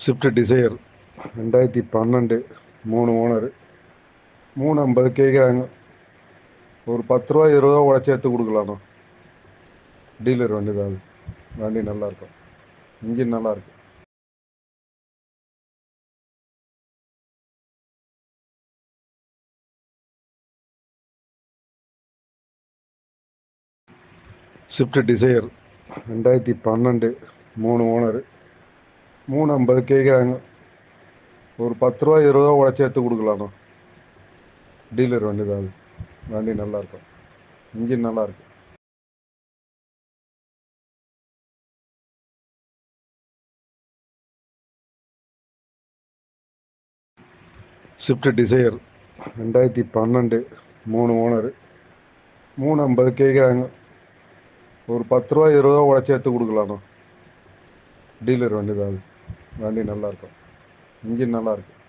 Swift desire ரெண்டாயிரத்தி பன்னெண்டு மூணு ஓனர் மூணு ஐம்பது கேட்குறாங்க ஒரு பத்து ரூபா இருபது ரூபா உடச்சி எடுத்து கொடுக்கலாண்ணா டீலர் வண்டி தான் அது. வண்டி நல்லாயிருக்கும் இன்ஜின் நல்லாயிருக்கும் ஸ்விஃப்ட் டிசையர் ரெண்டாயிரத்தி பன்னெண்டு மூணு ஓனர் மூணு ஐம்பது கேட்குறாங்க ஒரு பத்து ரூபா இருபது ரூபா உடச்சி எடுத்து கொடுக்கலாண்ணா டீலர் வண்டி தான் அது. வண்டி நல்லா இருக்கும் இன்ஜின் நல்லா இருக்கு ஸ்விஃப்ட் டிசையர் ரெண்டாயிரத்தி பன்னெண்டு மூணு ஓனர் மூணு ஐம்பது கேட்குறாங்க ஒரு பத்து ரூபா இருபது ரூபா உடச்சி எடுத்து கொடுக்கலாண்ணா டீலர் வண்டி தான் அது. வண்டி நல்லாயிருக்கும் இன்ஜின் நல்லாயிருக்கும்